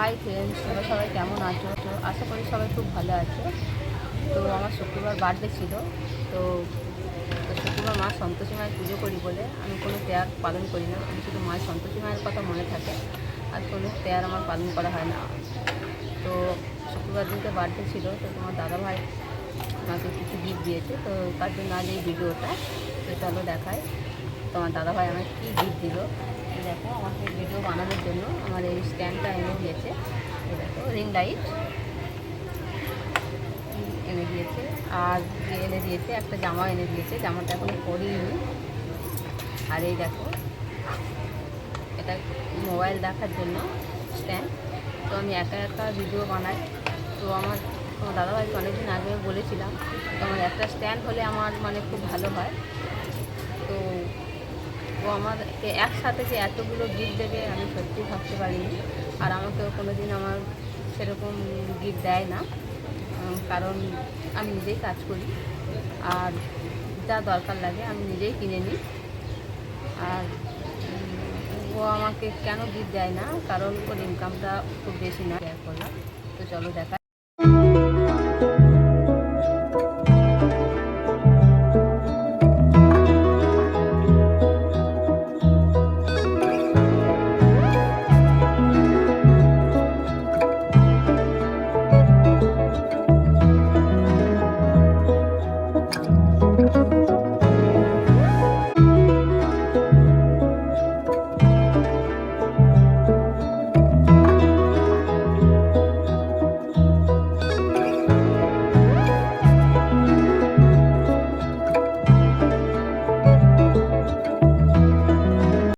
Hi friends তোমরা সবাই কেমন আছো? তো আশা করি সবাই খুব ভালো আছে। তো আমার শুক্রবার বার্থডে ছিল, তো শুক্রবার মা সন্তোষী মায়ের পুজো করি বলে আমি কোনো ত্যাগ পালন করি না। আমি শুধু মায়ের সন্তোষী মায়ের কথা মনে থাকে, আর কোনো ত্যাগ আমার পালন করা হয় না। তো শুক্রবার দিনকে বার্থডে ছিল, তো তোমার দাদাভাই আমাকে কিছু গিফট দিয়েছে, তো তার জন্য আজ এই ভিডিওটা তো চলো দেখায় তোমার দাদাভাই আমাকে কী গিফট দিল। দেখো, আমাকে ভিডিও বানানোর জন্য আমার এই স্ট্যান্ডটা এনে দিয়েছে। দেখো রিং লাইট এনে দিয়েছে। আর এনে দিয়েছে, একটা জামা এনে দিয়েছে। জামাটা এখন পরিনি। আর এই দেখো, এটা মোবাইল দেখার জন্য স্ট্যান্ড তো আমি একা একা ভিডিও বানাই। তো আমার আমার দাদাভাইকে অনেকদিন আগে বলেছিলাম তো আমার একটা স্ট্যান্ড হলে আমার মানে খুব ভালো হয়। তো আমাকে একসাথে যে এতগুলো গিফট দেবে, আমি সত্যি ভাবতে পারিনি। আর আমাকেও কোনো দিন আমার সেরকম গিফট দেয় না। কারণ আমি নিজেই কাজ করি। আর যা দরকার লাগে আমি নিজেই কিনে নিই। আর ও আমাকে কেন গিফট দেয় না? কারণ ওর ইনকামটা খুব বেশি না। করলাম তো চলো দেখা